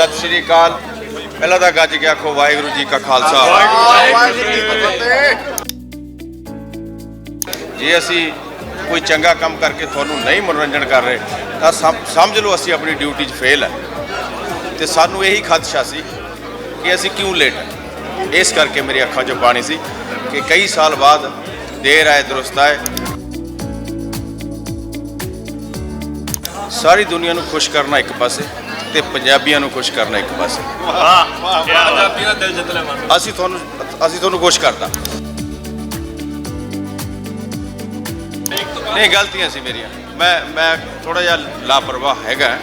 ਸਤਿ ਸ੍ਰੀ ਅਕਾਲ। ਪਹਿਲਾਂ ਤਾਂ ਗੱਜ ਕੇ ਆਖੋ, ਵਾਹਿਗੁਰੂ ਜੀ ਕਾ ਖਾਲਸਾ। ਜੇ ਅਸੀਂ ਕੋਈ ਚੰਗਾ ਕੰਮ ਕਰਕੇ ਤੁਹਾਨੂੰ ਨਹੀਂ ਮਨੋਰੰਜਨ ਕਰ ਰਹੇ, ਤਾਂ ਸਮ- ਸਮਝ ਲਓ ਅਸੀਂ ਆਪਣੀ ਡਿਊਟੀ 'ਚ ਫੇਲ ਹੈ। ਤੇ ਸਾਨੂੰ ਇਹੀ ਖਦਸ਼ਾ ਸੀ ਕਿ ਅਸੀਂ ਕਿਉਂ ਲੇਟ ਹੈ। ਇਸ ਕਰਕੇ ਮੇਰੀ ਅੱਖਾਂ 'ਚੋਂ ਪਾਣੀ ਸੀ ਕਿ ਕਈ ਸਾਲ ਬਾਅਦ ਦੇਰ ਆਏ, ਦਰੁਸਤ ਆਏ। ਸਾਰੀ ਦੁਨੀਆ ਨੂੰ ਖੁਸ਼ ਕਰਨਾ ਇੱਕ ਪਾਸੇ ਤੇ ਪੰਜਾਬੀਆਂ ਨੂੰ ਖੁਸ਼ ਕਰਨਾ ਇੱਕ ਪਾਸੇ। ਪੰਜਾਬੀ ਦਾ ਦਿਲ ਜਿੱਤ ਲੈ ਮਨ ਅਸੀਂ ਤੁਹਾਨੂੰ ਅਸੀਂ ਤੁਹਾਨੂੰ ਖੁਸ਼ ਕਰਦਾ। ਨਹੀਂ ਗਲਤੀਆਂ ਸੀ ਮੇਰੀਆਂ। ਮੈਂ ਮੈਂ ਥੋੜਾ ਜਿਹਾ ਲਾਪਰਵਾਹ ਹੈਗਾ।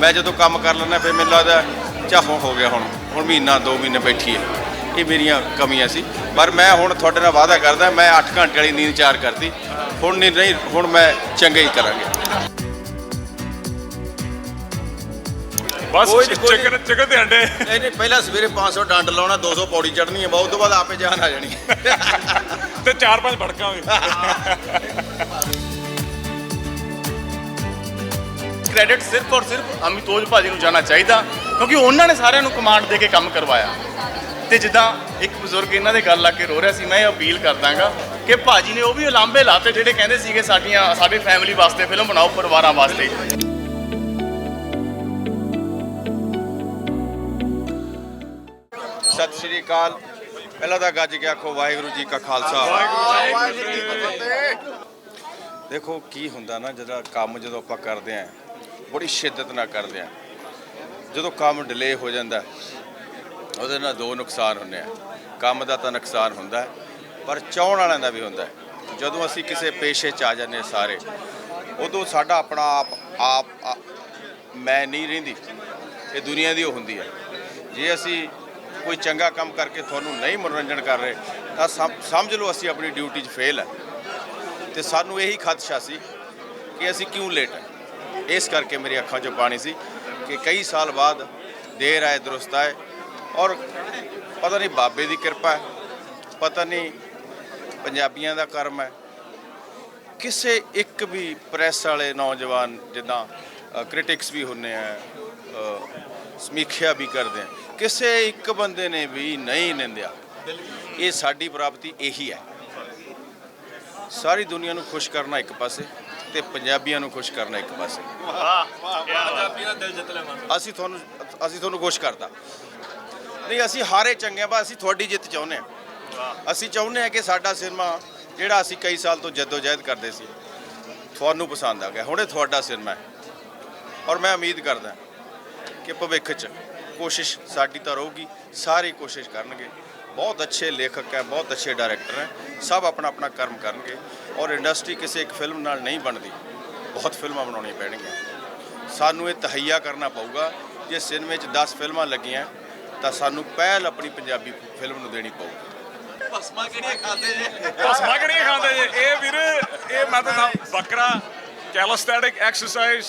ਮੈਂ ਜਦੋਂ ਕੰਮ ਕਰ ਲੈਂਦਾ ਫਿਰ ਮੈਨੂੰ ਲੱਗਦਾ ਚਾਹੋਂ ਹੋ ਗਿਆ ਹੁਣ। ਹੁਣ ਮਹੀਨਾ 2 ਮਹੀਨੇ ਬੈਠੀ ਹੈ ਇਹ ਮੇਰੀਆਂ ਕਮੀਆਂ ਸੀ। ਪਰ ਮੈਂ ਹੁਣ ਤੁਹਾਡੇ ਨਾਲ ਵਾਅਦਾ ਕਰਦਾ ਮੈਂ 8 ਘੰਟੇ ਵਾਲੀ ਨੀਂਦ ਚਾਰ ਕਰਤੀ। ਹੁਣ ਨਹੀਂ ਨਹੀਂ ਹੁਣ ਮੈਂ ਚੰਗਾ ਹੀ ਕਰਾਂਗੇ। ਬਸ ਕੋਈ ਨੀ, ਕੋਈ ਨੀ। ਚਿਕਨ ਚਿਕਨ ਦੇ ਅੰਡੇ। ਨਹੀਂ ਨਹੀਂ ਪਹਿਲਾਂ ਸਵੇਰੇ 500 ਡੰਡ ਲਾਉਣਾ 200 ਪੌੜੀ ਚੜਨੀ ਹੈ ਬਹੁਤ ਤੋਂ ਬਾਅਦ ਆਪੇ ਜਾਨ ਆ ਜਾਣੀ। ਤੇ ਚਾਰ ਪੰਜ ਭੜਕਾਂ ਵੀ। ਕ੍ਰੈਡਿਟ ਸਿਰਫ ਔਰ ਸਿਰਫ ਅਮਿਤੋਜ ਭਾਜੀ ਨੂੰ ਜਾਣਾ ਚਾਹੀਦਾ ਕਿਉਂਕਿ ਉਹਨਾਂ ਨੇ ਸਾਰਿਆਂ ਨੂੰ ਕਮਾਂਡ ਦੇ ਕੇ ਕੰਮ ਕਰਵਾਇਆ। ਤੇ ਜਿੱਦਾਂ ਇੱਕ ਬਜ਼ੁਰਗ ਇਹਨਾਂ ਦੇ ਗੱਲ ਲਾ ਕੇ ਰੋ ਰਿਹਾ ਸੀ ਮੈਂ ਇਹ ਅਪੀਲ ਕਰਦਾਗਾ ਕਿ ਭਾਜੀ ਨੇ ਉਹ ਵੀ ਉਲਾਂਭੇ ਲਾਤੇ ਜਿਹੜੇ ਕਹਿੰਦੇ ਸੀਗੇ ਸਾਡੀਆਂ ਸਾਡੀ ਫੈਮਿਲੀ ਵਾਸਤੇ ਫਿਲਮ ਬਣਾਓ ਪਰਿਵਾਰਾਂ ਵਾਸਤੇ। ਸਤਿ ਸ਼੍ਰੀ ਅਕਾਲ। ਪਹਿਲਾਂ ਤਾਂ ਗੱਜ ਕੇ ਆਖੋ, ਵਾਹਿਗੁਰੂ ਜੀ ਕਾ ਖਾਲਸਾ। ਵਾਹਿਗੁਰੂ ਦੇਖੋ, ਕੀ ਹੁੰਦਾ ਨਾ ਜਦੋਂ ਕੰਮ ਜਦੋਂ ਆਪਾਂ ਕਰਦੇ ਆਂ, ਬੜੀ ਸ਼ਿੱਦਤ ਨਾਲ ਕਰਦੇ ਆਂ। ਜਦੋਂ ਕੰਮ ਡਿਲੇ ਹੋ ਜਾਂਦਾ, ਉਹਦੇ ਨਾਲ ਦੋ ਨੁਕਸਾਨ ਹੁੰਦੇ ਆ। ਕੰਮ ਦਾ ਤਾਂ ਨੁਕਸਾਨ ਹੁੰਦਾ, ਪਰ ਚਾਹਣ ਵਾਲਿਆਂ ਦਾ ਵੀ ਹੁੰਦਾ। ਜਦੋਂ ਅਸੀਂ ਕਿਸੇ ਪੇਸ਼ੇ 'ਚ ਆ ਜਾਂਦੇ ਹਾਂ ਸਾਰੇ, ਉਦੋਂ ਸਾਡਾ ਆਪਣਾ ਆਪ ਆਪ ਮੈਂ ਨਹੀਂ ਰਹਿੰਦੀ, ਇਹ ਦੁਨੀਆ ਦੀ ਉਹ ਹੁੰਦੀ ਹੈ ਜੇ ਅਸੀਂ ਕੋਈ ਚੰਗਾ ਕੰਮ ਕਰਕੇ ਤੁਹਾਨੂੰ ਨਹੀਂ ਮਨੋਰੰਜਨ ਕਰ ਰਹੇ, ਤਾਂ ਸਮਝ ਲਓ ਅਸੀਂ ਆਪਣੀ ਡਿਊਟੀ 'ਚ ਫੇਲ ਹੈ ਤੇ ਸਾਨੂੰ ਇਹੀ ਖਦਸ਼ਾ ਸੀ ਕਿ ਅਸੀਂ ਕਿਉਂ ਲੇਟ ਹੈ ਇਸ ਕਰਕੇ ਮੇਰੀ ਅੱਖਾਂ 'ਚੋਂ ਪਾਣੀ ਸੀ ਕਿ ਕਈ ਸਾਲ ਬਾਅਦ ਦੇਰ ਆਏ, ਦਰੁਸਤ ਆਏ ਔਰ ਪਤਾ ਨਹੀਂ ਬਾਬੇ ਦੀ ਕਿਰਪਾ ਹੈ, ਪਤਾ ਨਹੀਂ ਪੰਜਾਬੀਆਂ ਦਾ ਕਰਮ ਹੈ। ਕਿਸੇ ਇੱਕ ਵੀ ਪ੍ਰੈਸ ਵਾਲੇ ਨੌਜਵਾਨ ਜਿੱਦਾਂ ਕ੍ਰਿਟਿਕਸ ਵੀ ਹੁੰਨੇ ਆ ਸਮੀਖਿਆ ਵੀ ਕਰਦੇ ਹਾਂ ਕਿਸੇ ਇੱਕ ਬੰਦੇ ਨੇ ਵੀ ਨਹੀਂ ਨਿੰਦਿਆ। ਇਹ ਸਾਡੀ ਪ੍ਰਾਪਤੀ ਇਹੀ ਹੈ। ਸਾਰੀ ਦੁਨੀਆ ਨੂੰ ਖੁਸ਼ ਕਰਨਾ ਇੱਕ ਪਾਸੇ ਤੇ ਪੰਜਾਬੀਆਂ ਨੂੰ ਖੁਸ਼ ਕਰਨਾ ਇੱਕ ਪਾਸੇ। ਪੰਜਾਬੀ ਦਾ ਦਿਲ ਜਿੱਤ ਲੈ ਮਨ ਅਸੀਂ ਤੁਹਾਨੂੰ ਅਸੀਂ ਤੁਹਾਨੂੰ ਖੁਸ਼ ਕਰਦਾ ਨਹੀਂ, ਅਸੀਂ ਹਾਰੇ ਚੰਗੇ ਆ, ਬਸ ਅਸੀਂ ਤੁਹਾਡੀ ਜਿੱਤ ਚਾਹੁੰਦੇ ਹਾਂ ਅਸੀਂ ਚਾਹੁੰਦੇ ਹਾਂ ਕਿ ਸਾਡਾ ਸਿਨੇਮਾ, ਜਿਹੜਾ ਅਸੀਂ ਕਈ ਸਾਲ ਤੋਂ ਜਦੋਜਹਿਦ ਕਰਦੇ ਸੀ, ਤੁਹਾਨੂੰ ਪਸੰਦ ਆ ਗਿਆ। ਹੁਣੇ ਤੁਹਾਡਾ ਸਿਨੇਮਾ ਹੈ। ਔਰ ਮੈਂ ਉਮੀਦ ਕਰਦਾ ਕਿ ਭਵਿੱਖ 'ਚ ਕੋਸ਼ਿਸ਼ ਸਾਡੀ ਤਾਂ ਰਹੂਗੀ ਸਾਰੇ ਕੋਸ਼ਿਸ਼ ਕਰਨਗੇ। ਬਹੁਤ ਅੱਛੇ ਲੇਖਕ ਹੈ ਬਹੁਤ ਅੱਛੇ ਡਾਇਰੈਕਟਰ ਹੈ ਸਭ ਆਪਣਾ ਆਪਣਾ ਕਰਮ ਕਰਨਗੇ ਔਰ ਇੰਡਸਟਰੀ ਕਿਸੇ ਇੱਕ ਫਿਲਮ ਨਾਲ ਨਹੀਂ ਬਣਦੀ ਬਹੁਤ ਫਿਲਮਾਂ ਬਣਾਉਣੀਆਂ ਪੈਣਗੀਆਂ। ਸਾਨੂੰ ਇਹ ਤਹਈਆ ਕਰਨਾ ਪਊਗਾ ਜੇ ਸਿਨੇਮੇ 'ਚ 10 ਫਿਲਮਾਂ ਲੱਗੀਆਂ ਤਾਂ ਸਾਨੂੰ ਪਹਿਲ ਆਪਣੀ ਪੰਜਾਬੀ ਫਿਲਮ ਨੂੰ ਦੇਣੀ ਪਊਗੀ। ਭਸਮਾ ਕਿਹੜੀਆਂ ਖਾਂਦੇ ਜੇ? ਇਹ ਵੀਰ ਇਹ ਮੈਂ ਤਾਂ ਬੱਕਰਾ ਕੈਲੋਸਟੈਟਿਕ ਐਕਸਰਸਾਈਜ਼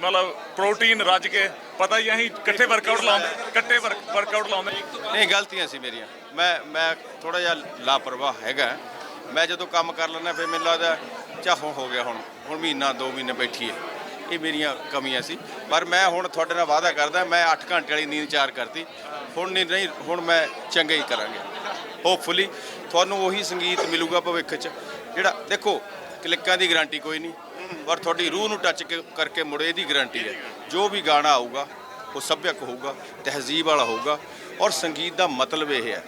ਮਤਲਬ ਪ੍ਰੋਟੀਨ ਰੱਜ ਕੇ, ਪਤਾ ਹੀ ਅਸੀਂ ਇਕੱਠੇ ਵਰਕਆਊਟ ਲਾਉਂਦੇ, ਇਕੱਠੇ ਵਰਕਆਊਟ ਲਾਉਂਦੇ। ਨਹੀਂ, ਗਲਤੀਆਂ ਸੀ ਮੇਰੀਆਂ। ਮੈਂ ਮੈਂ ਥੋੜਾ ਜਿਹਾ ਲਾਪਰਵਾਹ ਹੈਗਾ। ਮੈਂ ਜਦੋਂ ਕੰਮ ਕਰ ਲੈਂਦਾ, ਫਿਰ ਮੈਨੂੰ ਲੱਗਦਾ, ਚਾਹੋਂ ਹੋ ਗਿਆ ਹੁਣ। ਹੁਣ ਮਹੀਨਾ 2 ਮਹੀਨੇ ਬੈਠੀ ਹੈ ਇਹ ਮੇਰੀਆਂ ਕਮੀਆਂ ਸੀ। ਪਰ ਮੈਂ ਹੁਣ ਤੁਹਾਡੇ ਨਾਲ ਵਾਅਦਾ ਕਰਦਾ, ਮੈਂ 8 ਘੰਟੇ ਵਾਲੀ ਨੀਂਦ ਚਾਰ ਕਰਤੀ। ਹੁਣ ਨਹੀਂ ਨਹੀਂ, ਹੁਣ ਮੈਂ ਚੰਗਾ ਹੀ ਕਰਾਂਗਾ। ਹੋਪਫੁਲੀ ਤੁਹਾਨੂੰ ਉਹੀ ਸੰਗੀਤ ਮਿਲੂਗਾ ਭਵਿੱਖ 'ਚ। ਜਿਹੜਾ, ਦੇਖੋ, ਕਲਿੱਕਾਂ ਦੀ ਗਾਰੰਟੀ ਕੋਈ ਨਹੀਂ। ਔਰ ਤੁਹਾਡੀ ਰੂਹ ਨੂੰ ਟੱਚ ਕੇ- ਕਰਕੇ ਮੁੜੇ ਦੀ ਗਾਰੰਟੀ ਹੈ। ਜੋ ਵੀ ਗਾਣਾ ਆਊਗਾ, ਉਹ ਸੱਭਿਅਕ ਹੋਊਗਾ, ਤਹਿਜ਼ੀਬ ਵਾਲਾ ਹੋਊਗਾ। ਔਰ ਸੰਗੀਤ ਦਾ ਮਤਲਬ ਇਹ ਹੈ।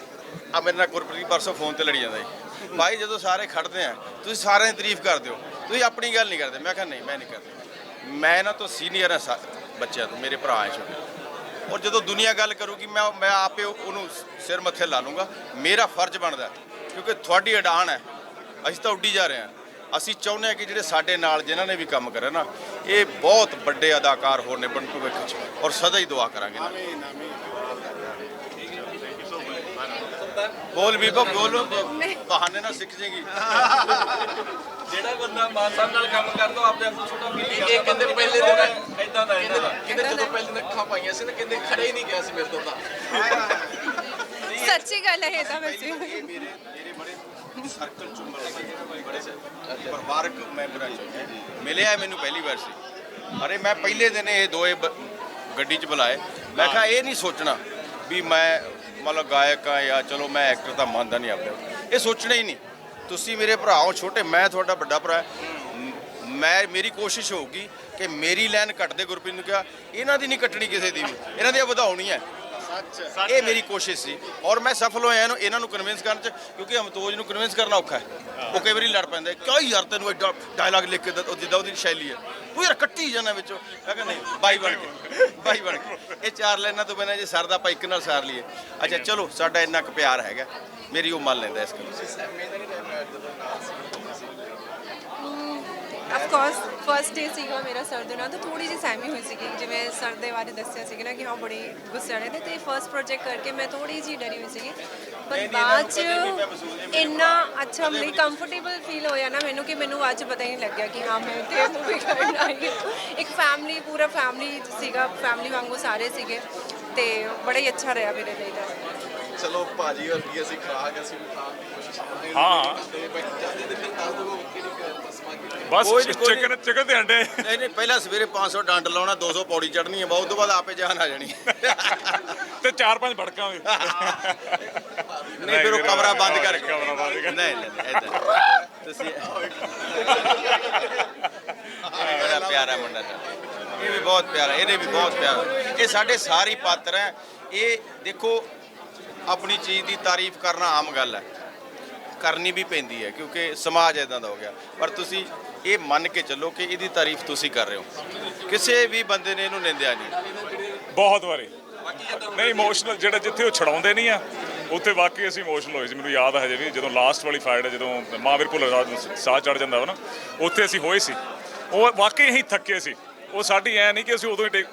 ਆ ਮੇਰੇ ਨਾਲ ਗੁਰਪ੍ਰੀਤ ਪਰਸੋਂ ਫੋਨ ਤੇ ਲੜੀ ਜਾਂਦਾ ਜੀ। ਭਾਈ, ਜਦੋਂ ਸਾਰੇ ਖੜਦੇ ਆ, ਤੁਸੀਂ ਸਾਰਿਆਂ ਦੀ ਤਾਰੀਫ ਕਰਦੇ ਹੋ। ਤੁਸੀਂ ਆਪਣੀ ਗੱਲ ਨਹੀਂ ਕਰਦੇ। ਮੈਂ ਕਿਹਾ, ਨਹੀਂ, ਮੈਂ ਨਹੀਂ ਕਰਦਾ। ਮੈਂ ਇਹਨਾਂ ਤੋਂ ਸੀਨੀਅਰ ਹਾਂ ਸਾ- ਬੱਚਿਆਂ ਤੋਂ, ਮੇਰੇ ਭਰਾ ਹੈ ਛੋਟੇ। ਔਰ ਜਦੋਂ ਦੁਨੀਆ ਗੱਲ ਕਰੂਗੀ, ਮੈਂ ਮੈਂ ਆਪੇ ਉਹਨੂੰ ਸਿਰ ਮੱਥੇ ਲਾ ਲੂੰਗਾ। ਮੇਰਾ ਫਰਜ਼ ਬਣਦਾ ਕਿਉਂਕਿ ਤੁਹਾਡੀ ਅਡਾਨ ਹੈ। ਅਸੀਂ ਤਾਂ ਉੱਡੀ ਜਾ ਰਹੇ ਹਾਂ। ਅਸੀਂ ਚਾਹੁੰਦੇ ਹਾਂ ਕਿ ਜਿਹੜੇ ਸਾਡੇ ਨਾਲ ਜਿਨ੍ਹਾਂ ਨੇ ਵੀ ਕੰਮ ਕਰਿਆ ਨਾ ਇਹ ਬਹੁਤ ਵੱਡੇ ਅਦਾਕਾਰ ਹੋਰ ਨੇ ਬਣ ਭਵਿੱਖ 'ਚ। ਔਰ ਸਦਾ ਹੀ ਦੁਆ ਕਰਾਂਗੇ ਨਾ ਬੋਲ ਵੀ ਬੋਲ। ਬਹਾਨੇ ਨਾਲ ਸਿੱਖ ਜੇਗੀ। ਜਿਹੜਾ ਬੰਦਾ ਮਾਨ ਸਾਹਿਬ ਨਾਲ ਕੰਮ ਕਰਦਾ ਉਹ ਆਪਣੇ ਆਪ ਨੂੰ ਛੋਟਾ ਫੀਲ ਕਰਦਾ ਇਹ ਕਹਿੰਦੇ ਪਹਿਲੇ ਦਿਨ ਇਦਾਂ ਦਾ ਇਦਾਂ ਦਾ। ਕਹਿੰਦੇ ਜਦੋਂ ਪਹਿਲੇ ਦਿਨ ਅੱਖਾਂ ਪਾਈਆਂ ਸੀ ਨਾ ਕਹਿੰਦੇ ਖੜੇ ਹੀ ਨਹੀਂ ਗਿਆ ਸੀ ਮੇਰੇ ਤੋਂ ਤਾਂ। ਸੱਚੀ ਗੱਲ ਹੈ ਇਹ ਤਾਂ ਵੈਸੇ। ਮੇਰੇ ਸਰਕਲ ਚੋਂ ਬੜੇ ਪਰਿਵਾਰਕ ਮੈਂਬਰਾਂ ਚੋਂ। ਮਿਲਿਆ ਮੈਨੂੰ ਪਹਿਲੀ ਵਾਰ ਸੀ। ਅਰੇ ਮੈਂ ਪਹਿਲੇ ਦਿਨ ਇਹ ਦੋਏ ਗੱਡੀ 'ਚ ਬੁਲਾਏ। ਮੈਂ ਕਿਹਾ ਇਹ ਨਹੀਂ ਸੋਚਣਾ ਵੀ ਮੈਂ ਮਤਲਬ ਗਾਇਕ ਆ ਜਾਂ ਚਲੋ ਮੈਂ ਐਕਟਰ ਤਾਂ ਮੰਨਦਾ ਨਹੀਂ ਆਪਣੇ ਇਹ ਸੋਚਣਾ ਹੀ ਨਹੀਂ। ਤੁਸੀਂ ਮੇਰੇ ਭਰਾ ਹੋ ਛੋਟੇ, ਮੈਂ ਤੁਹਾਡਾ ਵੱਡਾ ਭਰਾ ਮੈਂ ਮੇਰੀ ਕੋਸ਼ਿਸ਼ ਹੋਊਗੀ ਕਿ ਮੇਰੀ ਲਾਈਨ ਕੱਟਦੇ ਗੁਰਪ੍ਰੀਤ ਨੂੰ ਕਿਹਾ, ਇਹਨਾਂ ਦੀ ਨਹੀਂ ਕੱਟਣੀ ਕਿਸੇ ਦੀ ਵੀ। ਇਹਨਾਂ ਦੀ ਵਧਾਉਣੀ ਹੈ। ਇਹ ਮੇਰੀ ਕੋਸ਼ਿਸ਼ ਸੀ। ਔਰ ਮੈਂ ਸਫਲ ਹੋਇਆ ਇਹਨੂੰ ਇਹਨਾਂ ਨੂੰ ਕਨਵਿੰਸ ਕਰਨ ਚ ਕਿਉਂਕਿ ਅਮਤੋਜ ਨੂੰ ਕਨਵਿੰਸ ਕਰਨਾ ਔਖਾ ਹੈ। ਉਹ ਕਈ ਵਾਰੀ ਲੜ ਪੈਂਦਾ ਕਿਉਂ ਯਾਰ ਤੈਨੂੰ ਐਡਾ ਡਾਇਲੌਗ ਲਿਖ ਕੇ ਦਿੱਤਾ, ਉਹ ਜਿੱਦਾਂ ਉਹਦੀ ਸ਼ੈਲੀ ਹੈ। ਤੂੰ ਯਾਰ ਕੱਟੀ ਜਾਣਾ ਵਿੱਚੋਂ। ਮੈਂ ਕਹਿੰਦਾ ਨਹੀਂ ਬਾਈ ਬਣ ਕੇ ਬਾਈ ਬਣ ਕੇ। ਇਹ ਚਾਰ ਲਾਈਨਾਂ ਤੋਂ ਬਿਨਾਂ ਜੇ ਸਰਦਾ ਆਪਾਂ ਇੱਕ ਨਾਲ ਸਾਰ ਲਈਏ। ਅੱਛਾ ਚਲੋ ਸਾਡਾ ਇੰਨਾ ਕੁ ਪਿਆਰ ਹੈਗਾ। ਮੇਰੀ ਉਹ ਮੰਨ ਲੈਂਦਾ ਇਸ ਗੱਲ ਆਫ ਕੋਰਸ ਫਰਸਟ ਡੇ ਸੀਗਾ ਮੇਰਾ ਸਰ ਦੇ ਨਾਲ ਤਾਂ ਥੋੜੀ ਜਿਹੀ ਸਹਿਮੀ ਹੋਈ ਸੀਗੀ ਜਿਵੇਂ ਸਰ ਦੇ ਬਾਰੇ ਦੱਸਿਆ ਸੀਗਾ ਨਾ ਕਿ ਹਾਂ ਬੜੀ ਗੁੱਸੇ ਵਾਲੇ ਨੇ ਤੇ ਫਰਸਟ ਪ੍ਰੋਜੈਕਟ ਕਰਕੇ ਮੈਂ ਥੋੜੀ ਜਿਹੀ ਡਰੀ ਹੋਈ ਸੀਗੀ ਪਰ ਬਾਅਦ ਚ ਇੰਨਾ ਅੱਛਾ ਮੈਨੂੰ ਕੰਫਰਟੇਬਲ ਫੀਲ ਹੋਇਆ ਨਾ ਮੈਨੂੰ ਕਿ ਮੈਨੂੰ ਅੱਜ ਪਤਾ ਹੀ ਨਹੀਂ ਲੱਗਿਆ ਕਿ ਹਾਂ ਮੈਂ ਤੇ ਮੂਵੀ ਕਰਨ ਆਈ। ਇੱਕ ਫੈਮਿਲੀ ਪੂਰਾ ਫੈਮਿਲੀ ਸੀਗਾ ਫੈਮਿਲੀ ਵਾਂਗੂ ਸਾਰੇ ਸੀਗੇ ਤੇ ਬੜਾ ਹੀ ਅੱਛਾ ਰਿਹਾ ਮੇਰੇ ਲਈ ਤਾਂ ਚਲੋ ਭਾਜੀ ਵਰਗੀ ਅਸੀਂ ਖਰਾਕ ਅਸੀਂ ਵੀ ਖਾਣ ਦੀ ਕੋਸ਼ਿਸ਼ ਕਰਾਂਗੇ ਹਾਂ। ਤੇ ਬਾਕੀ ਜਾਂਦੇ ਤੇ ਫਿਰ ਦੱਸ ਦਿਓ ਕੀਤੀ ਬਸ ਕੋਈ ਕੋਈ। ਚਿਕਨ ਚਿਕਨ ਤੇ ਅੰਡੇ। ਨਹੀਂ ਨਹੀਂ ਪਹਿਲਾਂ ਸਵੇਰੇ 500 ਡੰਡ ਲਾਉਣਾ 200 ਪੌੜੀ ਚੜਨੀ ਹੈ ਬਹੁਤ ਤੋਂ ਬਾਅਦ ਆਪੇ ਜਾਨ ਆ ਜਾਣੀ। ਤੇ ਚਾਰ ਪੰਜ ਭੜਕਾਂ ਵੀ। ਨਹੀਂ ਫਿਰ ਉਹ ਕਮਰਾ ਬੰਦ ਕਰ ਕਮਰਾ ਬੰਦ ਕਰ ਨਹੀਂ ਨਹੀਂ ਏਦਾਂ ਤੁਸੀਂ ਇਹ ਬੜਾ ਪਿਆਰਾ ਮੁੰਡਾ ਸਾਡਾ ਇਹ ਵੀ ਬਹੁਤ ਪਿਆਰਾ ਇਹਨੇ ਵੀ ਬਹੁਤ ਪਿਆਰਾ। ਇਹ ਸਾਡੇ ਸਾਰੇ ਪਾਤਰ ਹੈ। ਇਹ ਦੇਖੋ ਆਪਣੀ ਚੀਜ਼ ਦੀ ਤਾਰੀਫ ਕਰਨਾ ਆਮ ਗੱਲ ਹੈ। ਕਰਨੀ ਵੀ ਪੈਂਦੀ ਹੈ ਕਿਉਂਕਿ ਸਮਾਜ ਇਦਾਂ ਦਾ ਹੋ ਗਿਆ। ਪਰ ਤੁਸੀਂ ਇਹ ਮੰਨ ਕੇ ਚੱਲੋ ਕਿ ਇਹਦੀ ਤਾਰੀਫ ਤੁਸੀਂ ਕਰ ਰਹੇ ਹੋ। ਕਿਸੇ ਵੀ ਬੰਦੇ ਨੇ ਇਹਨੂੰ ਨਿੰਦਿਆ ਨਹੀਂ। ਬਹੁਤ ਵਾਰੀ। ਨਹੀਂ ਇਮੋਸ਼ਨਲ ਜਿਹੜਾ ਜਿੱਥੇ ਉਹ ਛਡਾਉਂਦੇ ਨਹੀਂ ਆ ਉੱਥੇ ਵਾਕਈ ਅਸੀਂ ਇਮੋਸ਼ਨਲ ਹੋਏ ਸੀ। ਮੈਨੂੰ ਯਾਦ ਹੈ ਹਜੇ ਵੀ ਜਦੋਂ ਲਾਸਟ ਵਾਲੀ ਫਾਈਟ ਹੈ ਜਦੋਂ ਮਹਾਵੀਰ ਭੁੱਲਰ ਰਾਜ ਸਾਹ ਚੜ ਜਾਂਦਾ ਵਾ ਨਾ ਉੱਥੇ ਅਸੀਂ ਹੋਏ ਸੀ। ਉਹ ਵਾਕਈ ਅਸੀਂ ਥੱਕੇ ਸੀ। ਉਹ ਸਾਡੀ ਐ ਨਹੀਂ ਕਿ ਅਸੀਂ ਉਦੋਂ ਹੀ ਟੇਕ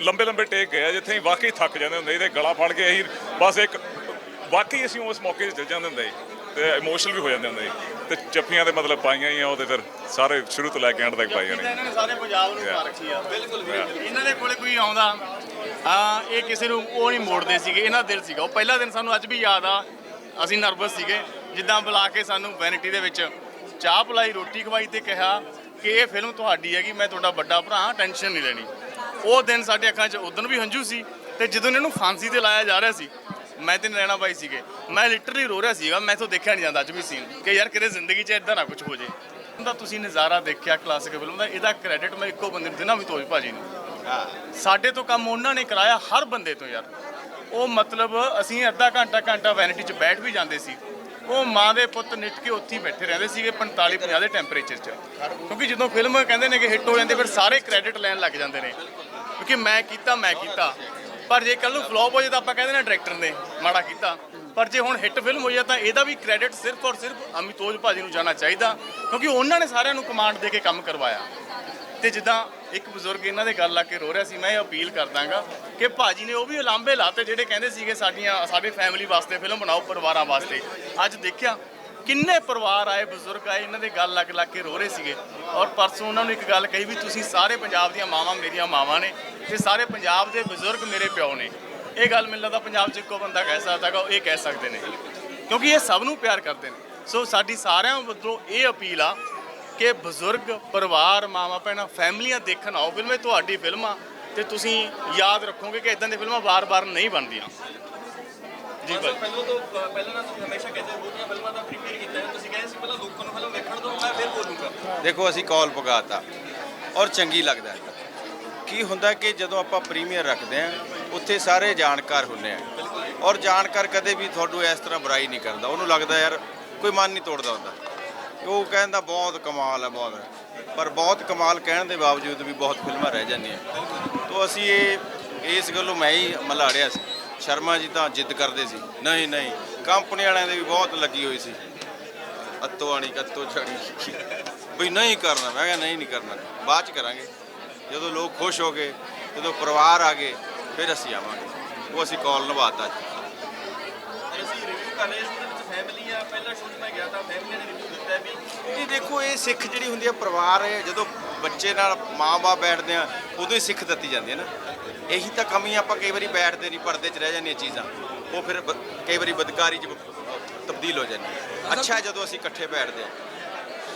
ਲੰਬੇ ਲੰਬੇ ਟੇਕ ਗਏ ਆ, ਜਿੱਥੇ ਅਸੀਂ ਵਾਕਈ ਥੱਕ ਜਾਂਦੇ ਹੁੰਦੇ ਇਹਦੇ ਗਲਾ ਫੜ ਕੇ ਅਸੀਂ ਬਸ ਇੱਕ ਵਾਕਈ ਅਸੀਂ ਉਸ ਮੌਕੇ 'ਤੇ ਚੱਲ ਜਾਂਦੇ ਹੁੰਦੇ ਸੀ। ਤੇ ਇਮੋਸ਼ਨਲ ਵੀ ਹੋ ਜਾਂਦੇ ਹੁੰਦੇ ਸੀ। ਤੇ ਜੱਫੀਆਂ ਦੇ ਮਤਲਬ ਪਾਈਆਂ ਹੀ ਆ ਉਹ ਤੇ ਫਿਰ ਸਾਰੇ ਸ਼ੁਰੂ ਤੋਂ ਲੈ ਕੇ ਐਂਡ ਤੱਕ ਪਾਈਆਂ ਨੇ ਇਹਨਾਂ ਨੇ ਸਾਰੇ ਪੰਜਾਬ ਨੂੰ ਪਾ ਰੱਖੀ ਆ। ਬਿਲਕੁਲ ਇਹਨਾਂ ਦੇ ਕੋਲੇ ਕੋਈ ਆਉਂਦਾ ਆ ਇਹ ਕਿਸੇ ਨੂੰ ਉਹ ਨਹੀਂ ਮੋੜਦੇ ਸੀਗੇ ਇਹਨਾਂ ਦਾ ਦਿਲ ਸੀਗਾ। ਉਹ ਪਹਿਲਾ ਦਿਨ ਸਾਨੂੰ ਅੱਜ ਵੀ ਯਾਦ ਆ ਅਸੀਂ ਨਰਵਸ ਸੀਗੇ ਜਿੱਦਾਂ ਬੁਲਾ ਕੇ ਸਾਨੂੰ ਵੈਨਿਟੀ ਦੇ ਵਿੱਚ ਚਾਹ ਪਿਲਾਈ ਰੋਟੀ ਖਵਾਈ ਤੇ ਕਿਹਾ ਕਿ ਇਹ ਫਿਲਮ ਤੁਹਾਡੀ ਹੈਗੀ ਮੈਂ ਤੁਹਾਡਾ ਵੱਡਾ ਭਰਾ ਹਾਂ ਟੈਨਸ਼ਨ ਨਹੀਂ ਲੈਣੀ। ਉਹ ਦਿਨ ਸਾਡੇ ਅੱਖਾਂ 'ਚ ਉਦੋਂ ਵੀ ਹੰਝੂ ਸੀ ਤੇ ਜਦੋਂ ਇਹਨੂੰ ਫਾਂਸੀ ਤੇ ਲਾਇਆ ਜਾ ਰਿਹਾ ਸੀ ਮੈਂ ਤੇ ਨੈਣਾ ਬਾਈ ਸੀਗੇ। ਮੈਂ ਲਿਟਰਲੀ ਰੋ ਰਿਹਾ ਸੀਗਾ ਮੈਂ ਤੋਂ ਦੇਖਿਆ ਨਹੀਂ ਜਾਂਦਾ ਅੱਜ ਵੀ ਸੀਨ ਕਿ ਯਾਰ ਕਿਤੇ ਜ਼ਿੰਦਗੀ 'ਚ ਇਦਾਂ ਨਾ ਕੁਝ ਹੋ ਜੇ। ਦਾ ਤੁਸੀਂ ਨਜ਼ਾਰਾ ਦੇਖਿਆ ਕਲਾਸਿਕ ਫਿਲਮ ਦਾ ਇਹਦਾ ਕ੍ਰੈਡਿਟ ਮੈਂ ਇੱਕੋ ਬੰਦੇ ਨੂੰ ਦੇਣਾ ਵਿਤੋਜ ਭਾਜੀ ਨੂੰ। ਸਾਡੇ ਤੋਂ ਕੰਮ ਉਹਨਾਂ ਨੇ ਕਰਾਇਆ ਹਰ ਬੰਦੇ ਤੋਂ ਯਾਰ। ਉਹ ਮਤਲਬ ਅਸੀਂ ਅੱਧਾ ਘੰਟਾ ਘੰਟਾ ਵੈਨਿਟੀ 'ਚ ਬੈਠ ਵੀ ਜਾਂਦੇ ਸੀ। ਉਹ ਮਾਂ ਦੇ ਪੁੱਤ ਨਿੱਟ ਕੇ ਉੱਥੇ ਹੀ ਬੈਠੇ ਰਹਿੰਦੇ ਸੀਗੇ 45 50 ਦੇ ਟੈਂਪਰੇਚਰ 'ਚ। ਕਿਉਂਕਿ ਜਦੋਂ ਫਿਲਮ ਕਹਿੰਦੇ ਨੇ ਕਿ ਹਿੱਟ ਹੋ ਜਾਂਦੇ ਫਿਰ ਸਾਰੇ ਕ੍ਰੈਡਿਟ ਲੈਣ ਲੱਗ ਜਾਂਦੇ ਨੇ। ਕਿਉਂਕਿ ਮੈਂ ਕੀਤਾ ਮੈਂ ਕੀਤਾ। ਪਰ ਜੇ ਕੱਲ ਨੂੰ ਫਲॉप ਹੋ ਜਾਏ ਤਾਂ ਆਪਾਂ ਕਹਿੰਦੇ ਨਾ ਡਾਇਰੈਕਟਰ ਨੇ ਮਾੜਾ ਕੀਤਾ। ਪਰ ਜੇ ਹੁਣ ਹਿੱਟ ਫਿਲਮ ਹੋਈ ਆ ਤਾਂ ਇਹਦਾ ਵੀ ਕ੍ਰੈਡਿਟ ਸਿਰਫ ਔਰ ਸਿਰਫ ਅਮਿਤੋਜ ਭਾਜੀ ਨੂੰ ਜਾਣਾ ਚਾਹੀਦਾ, ਕਿਉਂਕਿ ਉਹਨਾਂ ਨੇ ਸਾਰਿਆਂ ਨੂੰ ਕਮਾਂਡ ਦੇ ਕੇ ਕੰਮ ਕਰਵਾਇਆ। ਤੇ ਜਿੱਦਾਂ ਇੱਕ ਬਜ਼ੁਰਗ ਇਹਨਾਂ ਦੇ ਗੱਲ ਲਾ ਕੇ ਰੋ ਰਿਹਾ ਸੀ, ਮੈਂ ਇਹ ਅਪੀਲ ਕਰਦਾਗਾ ਕਿ ਭਾਜੀ ਨੇ ਉਹ ਵੀ ਉਲਾਂਭੇ ਲਾਤੇ ਜਿਹੜੇ ਕਹਿੰਦੇ ਸੀਗੇ ਸਾਡੀਆਂ, ਸਾਡੇ ਫੈਮਿਲੀ ਵਾਸਤੇ ਫਿਲਮ ਬਣਾਓ, ਪਰਿਵਾਰਾਂ ਵਾਸਤੇ। ਅੱਜ ਦੇਖਿਆ ਕਿੰਨੇ ਪਰਿਵਾਰ ਆਏ ਬਜ਼ੁਰਗ ਆਏ, ਇਹਨਾਂ ਦੇ ਗੱਲ ਲੱਗ ਲੱਗ ਕੇ ਰੋ ਰਹੇ ਸੀਗੇ। ਔਰ ਪਰਸੋਂ ਉਹਨਾਂ ਨੂੰ ਇੱਕ ਗੱਲ ਕਹੀ ਵੀ ਤੁਸੀਂ ਸਾਰੇ ਪੰਜਾਬ ਦੀਆਂ ਮਾਵਾਂ ਮੇਰੀਆਂ ਮਾਵਾਂ ਨੇ ਤੇ ਸਾਰੇ ਪੰਜਾਬ ਦੇ ਬਜ਼ੁਰਗ ਮੇਰੇ ਪਿਓ ਨੇ। ਇਹ ਗੱਲ ਮੈਨੂੰ ਲੱਗਦਾ ਪੰਜਾਬ 'ਚ ਇੱਕੋ ਬੰਦਾ ਕਹਿ ਸਕਦਾ ਹੈਗਾ, ਉਹ ਇਹ ਕਹਿ ਸਕਦੇ ਨੇ। ਕਿਉਂਕਿ ਇਹ ਸਭ ਨੂੰ ਪਿਆਰ ਕਰਦੇ ਨੇ। ਸੋ ਸਾਡੀ ਸਾਰਿਆਂ ਵੱਲੋਂ ਇਹ ਅਪੀਲ ਆ ਕਿ ਬਜ਼ੁਰਗ, ਪਰਿਵਾਰ, ਮਾਵਾਂ, ਭੈਣਾਂ, ਫੈਮਲੀਆਂ ਦੇਖਣ ਆਓ। ਫਿਲਮ ਇਹ ਤੁਹਾਡੀ ਫਿਲਮ ਆ ਤੇ ਤੁਸੀਂ ਯਾਦ ਰੱਖੋਗੇ ਕਿ ਇਦਾਂ ਦੀਆਂ ਫਿਲਮਾਂ ਵਾਰ-ਵਾਰ ਨਹੀਂ ਬਣਦੀਆਂ। ਜੀ ਭਾਈ। ਪਹਿਲਾਂ ਤੋਂ ਪਹਿਲਾਂ ਨਾ ਤੁਸੀਂ ਹਮੇਸ਼ਾ ਕਹਿੰਦੇ ਬਹੁਤੀਆਂ ਫਿਲਮਾਂ ਦਾ ਪ੍ਰੀਮੀਅਰ ਕੀਤਾ ਹੈ ਤੁਸੀਂ ਕਹਿੰਦੇ ਸੀ ਪਹਿਲਾਂ ਲੋਕਾਂ ਨੂੰ ਫਿਲਮ ਵੇਖਣ ਦਿਓ ਮੈਂ ਫਿਰ ਬੋਲੂੰਗਾ। ਦੇਖੋ ਅਸੀਂ ਕਾਲ ਪਗਾਤਾ ਔਰ ਚੰਗੀ ਲੱਗਦਾ ਹੈ। ਕੀ ਹੁੰਦਾ ਕਿ ਜਦੋਂ ਆਪਾਂ ਪ੍ਰੀਮੀਅਰ ਰੱਖਦੇ ਆ ਉੱਥੇ ਸਾਰੇ ਜਾਣਕਾਰ ਹੁੰਦੇ ਆ। ਔਰ ਜਾਣਕਾਰ ਕਦੇ ਵੀ ਤੁਹਾਨੂੰ ਇਸ ਤਰ੍ਹਾਂ ਬੁਰਾਈ ਨਹੀਂ ਕਰਦਾ। ਉਹਨੂੰ ਲੱਗਦਾ ਯਾਰ ਕੋਈ ਮਨ ਨਹੀਂ ਤੋੜਦਾ ਹੁੰਦਾ ਉਹ ਕਹਿੰਦਾ ਬਹੁਤ ਕਮਾਲ ਹੈ ਬਹੁਤ। ਪਰ ਬਹੁਤ ਕਮਾਲ ਕਹਿਣ ਦੇ ਬਾਵਜੂਦ ਵੀ ਬਹੁਤ ਫਿਲਮਾਂ ਰਹਿ ਜਾਂਦੀਆਂ। ਤੋਂ ਅਸੀਂ ਇਹ ਇਸ ਗੱਲੋਂ ਮੈਂ ਹੀ ਮਲਾੜਿਆ ਸੀ। ਸ਼ਰਮਾ ਜੀ ਤਾਂ ਜਿੱਦ ਕਰਦੇ ਸੀ। ਨਹੀਂ ਨਹੀਂ। ਕੰਪਨੀ ਵਾਲਿਆਂ ਦੇ ਵੀ ਬਹੁਤ ਲੱਗੀ ਹੋਈ ਸੀ। ਅੱਤੋ ਆਣੀ, ਕੱਤੋ ਛੜੀ ਬਈ ਨਹੀਂ ਕਰਨਾ, ਮੈਂ ਕਿਹਾ ਨਹੀਂ ਨਹੀਂ ਕਰਨਾ। ਬਾਅਦ ਚ ਕਰਾਂਗੇ। ਜਦੋਂ ਲੋਕ ਖੁਸ਼ ਹੋ ਗਏ, ਜਦੋਂ ਪਰਿਵਾਰ ਆ ਗਏ, ਫਿਰ ਅਸੀਂ ਆਵਾਂਗੇ। ਉਹ ਅਸੀਂ ਕਾਲ ਨਿਭਾਤਾ ਜੀ। ਅਸੀਂ ਰਿਵਿਊ ਕਰ ਰਹੇ ਸੀ ਉਹਦੇ ਵਿੱਚ ਫੈਮਿਲੀ ਆ। ਪਹਿਲਾ ਸ਼ੂਟ ਮੈਂ ਗਿਆ ਤਾਂ ਫੈਮਿਲੀ ਨੇ ਰਿਵਿਊ ਦਿੱਤਾ ਵੀ ਇਹ ਦੇਖੋ, ਇਹ ਸਿੱਖ ਜਿਹੜੀ ਹੁੰਦੀ ਹੈ ਪਰਿਵਾਰ, ਜਦੋਂ ਬੱਚੇ ਨਾਲ ਮਾਂ-ਬਾਪ ਬੈਠਦੇ ਆ, ਉਦੋਂ ਹੀ ਸਿੱਖ ਦਿੱਤੀ ਜਾਂਦੀ ਹੈ ਨਾ। ਇਹੀ ਤਾਂ ਕਮੀ ਆਪਾਂ ਕਈ ਵਾਰੀ ਬੈਠਦੇ ਨਹੀਂ ਪਰਦੇ 'ਚ ਰਹਿ ਜਾਂਦੀਆਂ ਚੀਜ਼ਾਂ। ਉਹ ਫਿਰ ਬ- ਕਈ ਵਾਰੀ ਬਦਕਾਰੀ 'ਚ ਤਬਦੀਲ ਹੋ ਜਾਂਦੀ ਹੈ। ਅੱਛਾ। ਹੈ ਜਦੋਂ ਅਸੀਂ ਇਕੱਠੇ ਬੈਠਦੇ ਆ